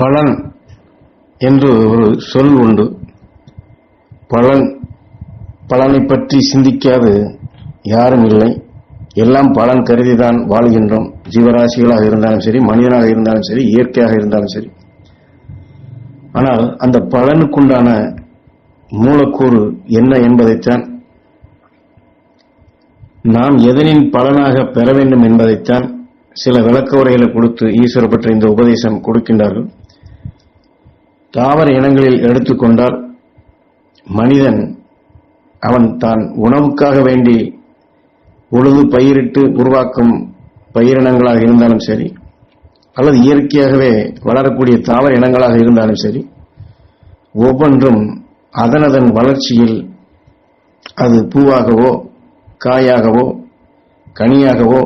பலன் என்று ஒரு சொல் உண்டு. பலன் பலனை பற்றி சிந்திக்காது யாரும் இல்லை. எல்லாம் பலன் கருதிதான் வாழ்கின்றோம். ஜீவராசிகளாக இருந்தாலும் சரி மனிதனாக இருந்தாலும் சரி இயற்கையாக இருந்தாலும் சரி. ஆனால் அந்த பலனுக்குண்டான மூலக்கூறு என்ன என்பதைத்தான் நாம் எதனின் பலனாக பெற வேண்டும் என்பதைத்தான் சில விளக்க உரைகளை கொடுத்து ஈஸ்வர பற்றி இந்த உபதேசம் கொடுக்கின்றார்கள். தாவர இனங்களில் எடுத்துக்கொண்டால் மனிதன் அவன் தான் உணவுக்காக வேண்டி உழுது பயிரிட்டு உருவாக்கும் பயிரினங்களாக இருந்தாலும் சரி அல்லது இயற்கையாகவே வளரக்கூடிய தாவர இனங்களாக இருந்தாலும் சரி ஒவ்வொன்றும் அதனதன் வளர்ச்சியில் அது பூவாகவோ காயாகவோ கனியாகவோ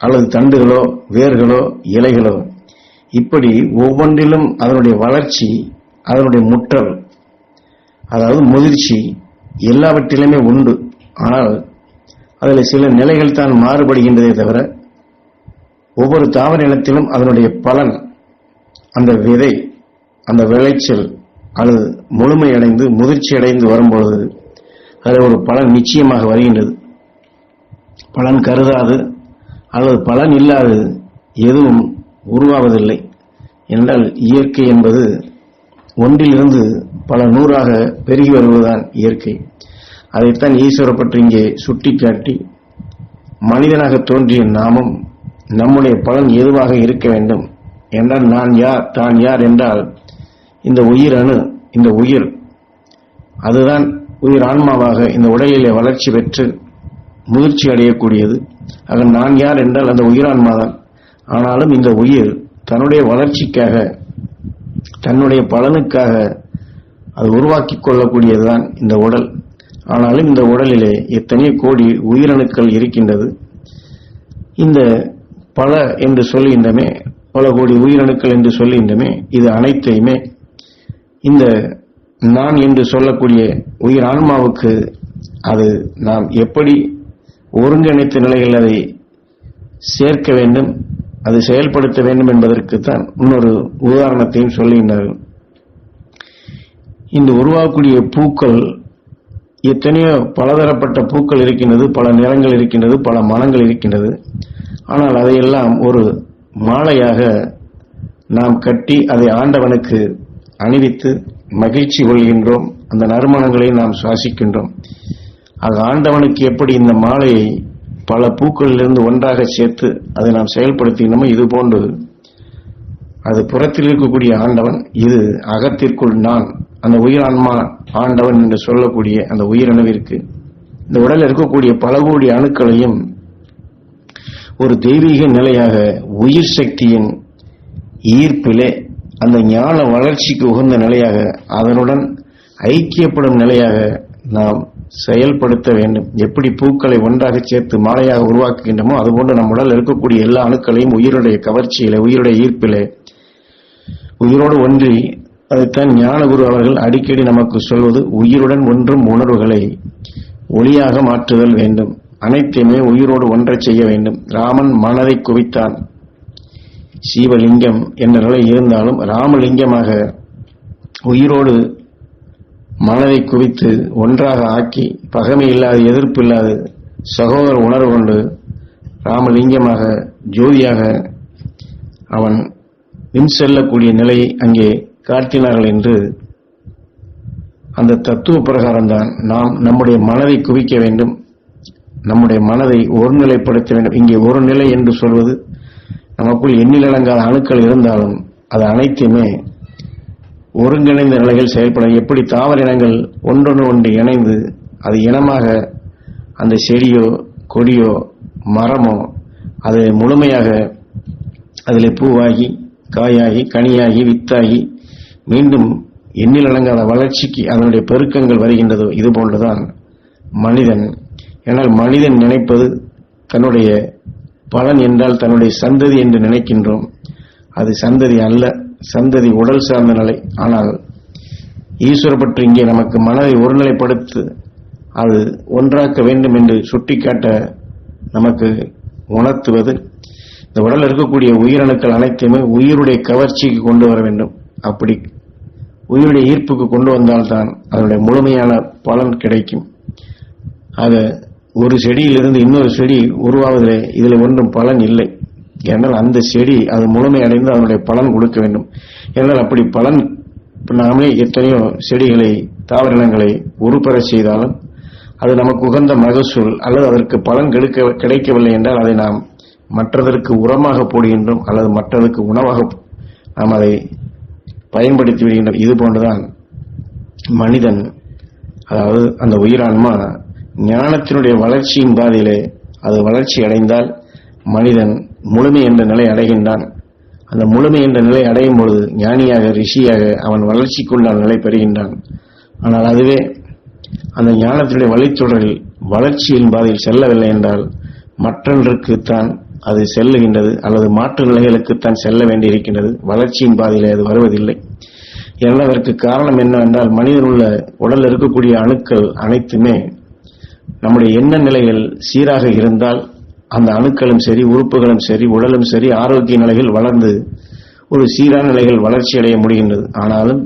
அல்லது தண்டுகளோ வேர்களோ இலைகளோ இப்படி ஒவ்வொன்றிலும் அதனுடைய வளர்ச்சி அதனுடைய முற்றல் அதாவது முதிர்ச்சி எல்லாவற்றிலுமே உண்டு. ஆனால் அதில் சில நிலைகள் தான் மாறுபடுகின்றதே தவிர ஒவ்வொரு தாவர இனத்திலும் அதனுடைய பலன் அந்த விதை அந்த விளைச்சல் அது முழுமையடைந்து முதிர்ச்சி அடைந்து வரும்பொழுது அதில் ஒரு பலன் நிச்சயமாக வருகின்றது. பலன் கருதாது அல்லது பலன் இல்லாது எதுவும் உருவாவதில்லை. என்றால் இயற்கை என்பது ஒன்றிலிருந்து பல நூறாக பெருகி வருவதுதான் இயற்கை. அதைத்தான் ஈஸ்வரை பற்றி இங்கே சுட்டிக்காட்டி மனிதனாக தோன்றிய நாமும் நம்முடைய பலன் எதுவாக இருக்க வேண்டும்? என்றால் நான் யார் தான் யார் என்றால் இந்த உயிர் அணு இந்த உயிர் அதுதான் உயிர் ஆன்மாவாக இந்த உடலிலே வளர்ச்சி பெற்று முதிர்ச்சி அடையக்கூடியது. ஆக நான் யார் என்றால் அந்த உயிரான்மாதான் ஆனாலும் இந்த உயிர் தன்னுடைய வளர்ச்சிக்காக தன்னுடைய பலனுக்காக அது உருவாக்கிக் கொள்ளக்கூடியதுதான் இந்த உடல். ஆனாலும் இந்த உடலிலே எத்தனையோ கோடி உயிரணுக்கள் இருக்கின்றது. இந்த பல என்று சொல்லுகின்றமே பல கோடி உயிரணுக்கள் என்று சொல்லுகின்றமே இது அனைத்தையுமே இந்த நான் என்று சொல்லக்கூடிய உயிர் ஆன்மாவுக்கு அது நாம் எப்படி ஒருங்கிணைத்த நிலையில் அதை சேர்க்க வேண்டும்? அது செயல்படுத்த வேண்டும் என்பதற்குத்தான் இன்னொரு உதாரணத்தையும் சொல்லுகின்றார்கள் இந்த உருவாகக்கூடிய பூக்கள் எத்தனையோ பலதரப்பட்ட பூக்கள் இருக்கின்றது பல நிறங்கள் இருக்கின்றது பல மனங்கள் இருக்கின்றது. ஆனால் அதையெல்லாம் ஒரு மாலையாக நாம் கட்டி அதை ஆண்டவனுக்கு அணிவித்து மகிழ்ச்சி கொள்கின்றோம். அந்த நறுமணங்களை நாம் சுவாசிக்கின்றோம். அது ஆண்டவனுக்கு எப்படி இந்த மாலையை பல பூக்களிலிருந்து ஒன்றாக சேர்த்து அதை நாம் செயல்படுத்தினோமோ இது போன்றது. அது புறத்தில் இருக்கக்கூடிய ஆண்டவன் இது அகத்திற்குள் நான் அந்த உயிரான்மா ஆண்டவன் என்று சொல்லக்கூடிய அந்த உயிரணுவிற்கு இந்த உடலில் இருக்கக்கூடிய பல கோடி அணுக்களையும் ஒரு தெய்வீக நிலையாக உயிர் சக்தியின் ஈர்ப்பிலே அந்த ஞான வளர்ச்சிக்கு உகந்த நிலையாக அதனுடன் ஐக்கியப்படும் நிலையாக நாம் செயல்படுத்த வேண்டும். எப்படி பூக்களை ஒன்றாக சேர்த்து மாலையாக உருவாக்குகின்றமோ அதுபோன்று நம் உடல் இருக்கக்கூடிய எல்லா அணுக்களையும் உயிருடைய கவர்ச்சியில உயிருடைய ஈர்ப்பிலே உயிரோடு ஒன்றி அதைத்தான் ஞானகுரு அவர்கள் அடிக்கடி நமக்கு சொல்வது உயிருடன் ஒன்றும் உணர்வுகளை ஒளியாக மாற்றுதல் வேண்டும். அனைத்தையுமே உயிரோடு ஒன்றை செய்ய வேண்டும். ராமன் மனதை குவித்தான். சீவலிங்கம் என்ற நிலை இருந்தாலும் ராமலிங்கமாக உயிரோடு மனதை குவித்து ஒன்றாக ஆக்கி பகமை இல்லாத எதிர்ப்பு இல்லாத சகோதர உணர்வு கொண்டு ராமலிங்கமாக ஜோதியாக அவன் வின் செல்லக்கூடிய நிலையை அங்கே காட்டினார்கள் என்று அந்த தத்துவ பிரகாரம்தான் நாம் நம்முடைய மனதை குவிக்க வேண்டும் நம்முடைய மனதை ஒருநிலைப்படுத்த வேண்டும். இங்கே ஒரு நிலை என்று சொல்வது நமக்குள் எண்ணிலடங்காத அணுக்கள் இருந்தாலும் அது அனைத்துமே ஒருங்கிணைந்த நிலையில் செயல்பட எப்படி தாவர இனங்கள் ஒன்றொன்று ஒன்று இணைந்து அது இனமாக அந்த செடியோ கொடியோ மரமோ அது முழுமையாக அதில் பூவாகி காயாகி கனியாகி வித்தாகி மீண்டும் எண்ணிலடங்காத வளர்ச்சிக்கு அதனுடைய பெருக்கங்கள் வருகின்றதோ. இது போன்றுதான் மனிதன். ஏனால் மனிதன் நினைப்பது தன்னுடைய பலன் என்றால் தன்னுடைய சந்ததி என்று நினைக்கின்றோம். அது சந்ததி அல்ல. சந்ததி உடல் சார்ந்த நிலை. ஆனால் ஈஸ்வர பற்றி இங்கே நமக்கு மனதை ஒருநிலைப்படுத்து அது ஒன்றாக்க வேண்டும் என்று சுட்டிக்காட்ட நமக்கு உணர்த்துவது. இந்த உடலில் இருக்கக்கூடிய உயிரணுக்கள் அனைத்தையுமே உயிருடைய கவர்ச்சிக்கு கொண்டு வர வேண்டும். அப்படி உயிருடைய ஈர்ப்புக்கு கொண்டு வந்தால்தான் அதனுடைய முழுமையான பலன் கிடைக்கும். அதை ஒரு செடியிலிருந்து இன்னொரு செடி உருவாவதிலே இதில் ஒன்றும் பலன் இல்லை. ஏனால் அந்த செடி அது முழுமையடைந்து அதனுடைய பலன் கொடுக்க வேண்டும். ஏனால் அப்படி பலன் நாமே எத்தனையோ செடிகளை தாவரங்களை உருப்பெற செய்தாலும் அது நமக்கு உகந்த மகசூல் அல்லது அதற்கு பலன் கிடைக்க கிடைக்கவில்லை என்றால் அதை நாம் மற்றதற்கு உரமாக போடுகின்றோம் அல்லது மற்றதற்கு உணவாக நாம் அதை பயன்படுத்தி விடுகின்றோம். இது போன்றுதான் மனிதன் அதாவது அந்த உயிரான்மா ஞானத்தினுடைய வளர்ச்சியின் பாதையிலே அது வளர்ச்சி அடைந்தால் மனிதன் முழுமை என்ற நிலை அடைகின்றான். அந்த முழுமை என்ற நிலை அடையும் பொழுது ஞானியாக ரிஷியாக அவன் வளர்ச்சிக்குண்டான நிலை பெறுகின்றான். ஆனால் அதுவே அந்த ஞானத்தினுடைய வழித்தொடரில் வளர்ச்சியின் பாதையில் செல்லவில்லை என்றால் மற்றொன்றுக்குத்தான் அது செல்லுகின்றது அல்லது மாற்று நிலைகளுக்குத்தான் செல்ல வேண்டியிருக்கின்றது. வளர்ச்சியின் பாதையிலே அது வருவதில்லை. எனவே அதற்கு காரணம் என்னவென்றால் மனிதன் உள்ள உடல் இருக்கக்கூடிய அணுக்கள் அனைத்துமே நம்முடைய எண்ண நிலைகள் சீராக இருந்தால் அந்த அணுக்களும் சரி உறுப்புகளும் சரி உடலும் சரி ஆரோக்கிய நிலைகள் வளர்ந்து ஒரு சீரான நிலைகள் வளர்ச்சி அடைய முடிகின்றது. ஆனாலும்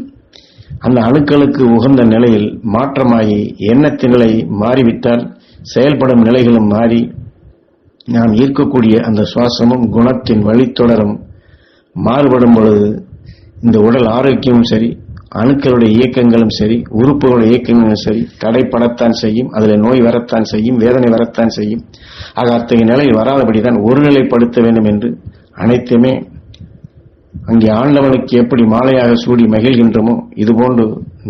அந்த அணுக்களுக்கு உகந்த நிலையில் மாற்றமாகி எண்ணத்தின் நிலை மாறிவிட்டால் செயல்படும் நிலைகளும் மாறி நாம் ஈர்க்கக்கூடிய அந்த சுவாசமும் குணத்தின் வழித்தொடரும் மாறுபடும் பொழுது இந்த உடல் ஆரோக்கியமும் சரி அணுக்களுடைய இயக்கங்களும் சரி உறுப்புகளுடைய இயக்கங்களும் சரி தடைப்படத்தான் செய்யும் அதில் நோய் வரத்தான் செய்யும் வேதனை வரத்தான் செய்யும். ஆக அத்தகைய நிலை வராதபடிதான் ஒருநிலைப்படுத்த வேண்டும் என்று அனைத்துமே அங்கே ஆண்டவனுக்கு எப்படி மாலையாக சூடி மகிழ்கின்றோமோ இதுபோன்று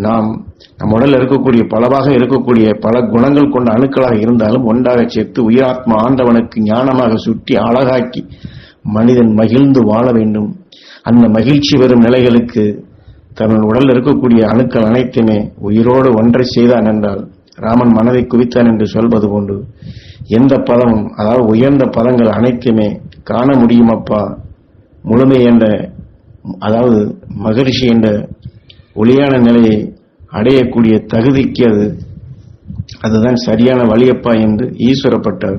நாம் நம் உடலில் இருக்கக்கூடிய பலவாக இருக்கக்கூடிய பல குணங்கள் கொண்ட அணுக்களாக இருந்தாலும் ஒன்றாக சேர்த்து உயிராத்மா ஆண்டவனுக்கு ஞானமாக சுட்டி அழகாக்கி மனிதன் மகிழ்ந்து வாழ வேண்டும். அந்த மகிழ்ச்சி வரும் நிலைகளுக்கு தன் உடலில் இருக்கக்கூடிய அணுக்கள் அனைத்துமே உயிரோடு ஒன்றை செய்தான் என்றால் ராமன் மனதை குவித்தான் என்று சொல்வது போன்று எந்த பதமும் அதாவது உயர்ந்த பதங்கள் அனைத்துமே காண முடியுமப்பா? முழுமை என்ற அதாவது மகரிஷி என்ற ஒளியான நிலையை அடையக்கூடிய தகுதிக்கு அது அதுதான் சரியான வழியப்பா என்று ஈஸ்வரப்பட்டார்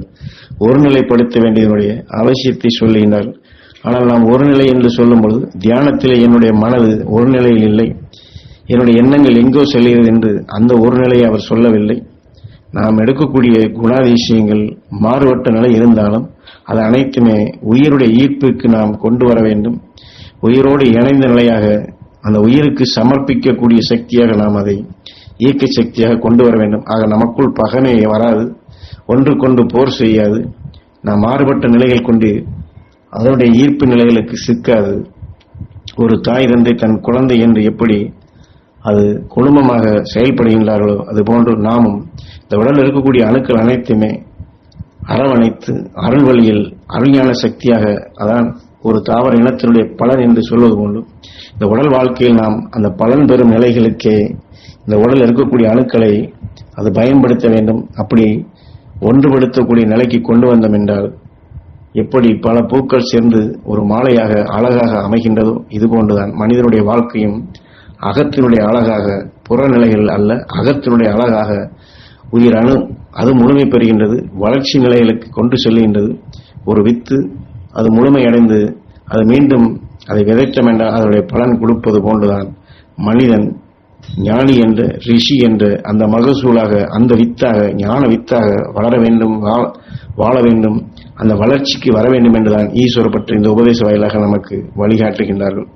ஒருநிலைப்படுத்த வேண்டியதனுடைய அவசியத்தை சொல்லினார் ஆனால் நாம் ஒரு நிலை என்று சொல்லும் பொழுது தியானத்தில் என்னுடைய மனது ஒரு நிலையில் இல்லை. என்னுடைய எண்ணங்கள் எங்கோ செல்கிறது என்று அந்த ஒரு நிலையை அவர் சொல்லவில்லை. நாம் எடுக்கக்கூடிய குணாதிசயங்கள் மாறுபட்ட நிலை இருந்தாலும் அது அனைத்துமே உயிருடைய ஈர்ப்புக்கு நாம் கொண்டு வர வேண்டும். உயிரோடு இணைந்த நிலையாக அந்த உயிருக்கு சமர்ப்பிக்கக்கூடிய சக்தியாக நாம் அதை இயக்க சக்தியாக கொண்டு வர வேண்டும். ஆக நமக்குள் பகனே வராது ஒன்று கொண்டு போர் செய்யாது. நாம் மாறுபட்ட நிலைகள் கொண்டு அதனுடைய ஈர்ப்பு நிலைகளுக்கு சிக்காது. ஒரு தாய் தந்தை தன் குழந்தை என்று எப்படி அது குடும்பமாக செயல்படுகின்றார்களோ அதுபோன்று நாமும் இந்த உடலில் இருக்கக்கூடிய அணுக்கள் அனைத்துமே அரவணைத்து அருள் வழியில் அருஞான சக்தியாக அதான் ஒரு தாவர இனத்தினுடைய பலன் என்று சொல்வது போன்று இந்த உடல் வாழ்க்கையில் நாம் அந்த பலன் பெறும் நிலைகளுக்கே இந்த உடல் இருக்கக்கூடிய அணுக்களை அது பயன்படுத்த வேண்டும். அப்படி ஒன்றுபடுத்தக்கூடிய நிலைக்கு கொண்டு வந்தோம் என்றால் எப்படி பல பூக்கள் சேர்ந்து ஒரு மாலையாக அழகாக அமைகின்றதோ இதுபோன்றுதான் மனிதனுடைய வாழ்க்கையும் அகத்தினுடைய அழகாக புறநிலைகள் அல்ல அகத்தினுடைய அழகாக உயிர் அணு அது முழுமை பெறுகின்றது வளர்ச்சி நிலைகளுக்கு கொண்டு செல்கின்றது. ஒரு வித்து அது முழுமையடைந்து அது மீண்டும் அதை விதைத்தம் என்றால் அதனுடைய பலன் கொடுப்பது போன்றுதான் மனிதன் ஞானி என்ற ரிஷி என்ற அந்த மகசூலாக அந்த வித்தாக ஞான வித்தாக வளர வேண்டும் வாழ வேண்டும் அந்த வளர்ச்சிக்கு வர வேண்டும் என்றுதான் ஈஸ்வர பற்றி இந்த உபதேச வாயிலாக நமக்கு வழிகாட்டுகின்றார்கள்.